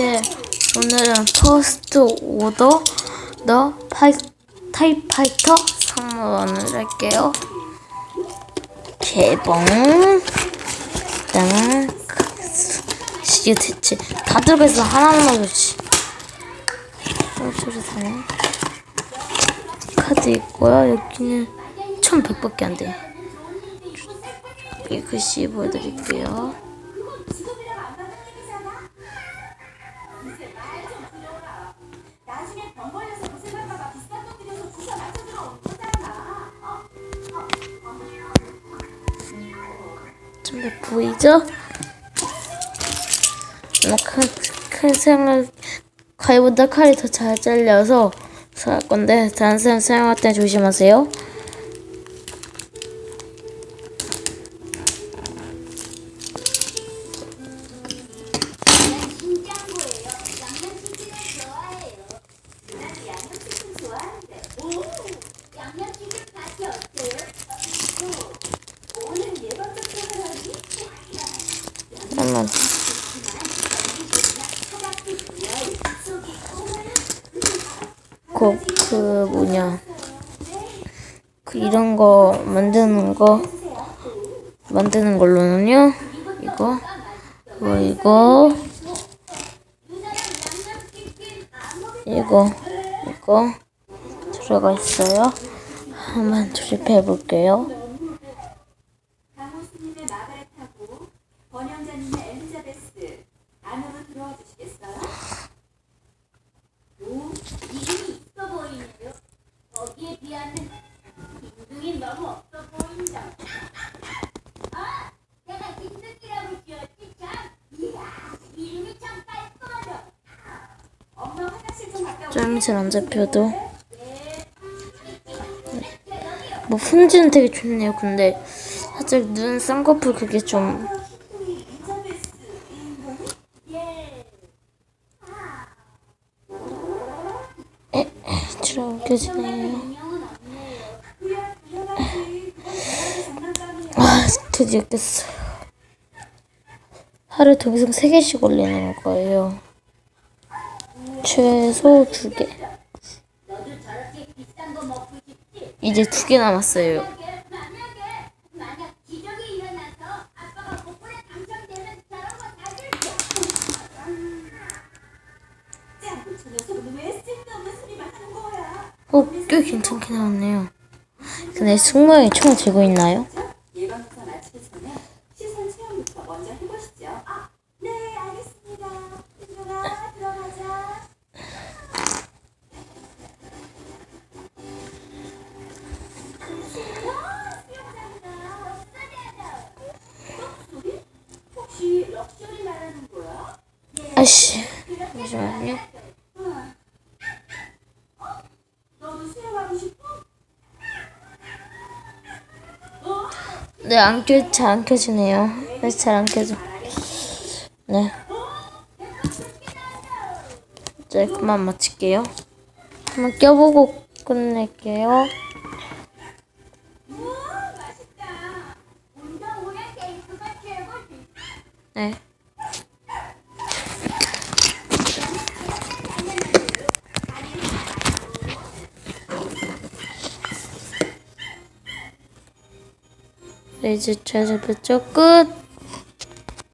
네, 오늘은 퍼스트 오더 더 파이, 타이파이터 선물원을 할게요. 개봉. 일단은 이게 대체 다 들어가서 하나만 넣어주지. 소리 사네. 카드 있고요. 여기는 1100밖에 안 돼. 글씨 보여드릴게요. 좀 보이죠? 뭐 큰, 큰 생을 칼보다 칼이 더 잘 잘려서 살 건데 다른 사용할 때 조심하세요. 그, 그 뭐냐. 그 이런 거 만드는 거 만드는 걸로는요. 이거 이거 이거 이거 이거 들어가 있어요. 한번 조립해 볼게요. 강호수님의 마가렛하고 번영자님의 엘리자베스 안으로 들어와 주시겠어요? 오, 이름이 있어 보이네요. 거기에 비하면 빈둥이 너무 없어 보인다. 아, 내가 빈둥이라고 지었지 참. 이야, 이름이 참 깔끔하죠. 엄마 화장실 좀 갔다 좀잘안 잡혀도 뭐 품질은 되게 좋네요. 근데 살짝 눈 쌍꺼풀 그게 좀 들어오게지네 요. 아 드디어 깼어요. 하루 동생 3개씩 올리는 거예요. 최소 2개. 이제 2개 남았어요. 어, 꽤 괜찮게 나왔네요. 근데 승모에 총 들고 있나요? 예방 조사 마치기 전에 시선 체험부터 먼저 해보시죠. 아, 네, 알겠습니다. 민준아, 들어가자. 혹시 럭셔리 말하는 거야? 아씨, 잠시만요. 너도 수영하고 싶어? 네, 안 켜, 잘안 켜지네요. 네, 잘안 켜져. 네. 이제 그만 마칠게요. 한번 껴보고 끝낼게요. 네. 네, 이제 잘 잡혔죠? 끝!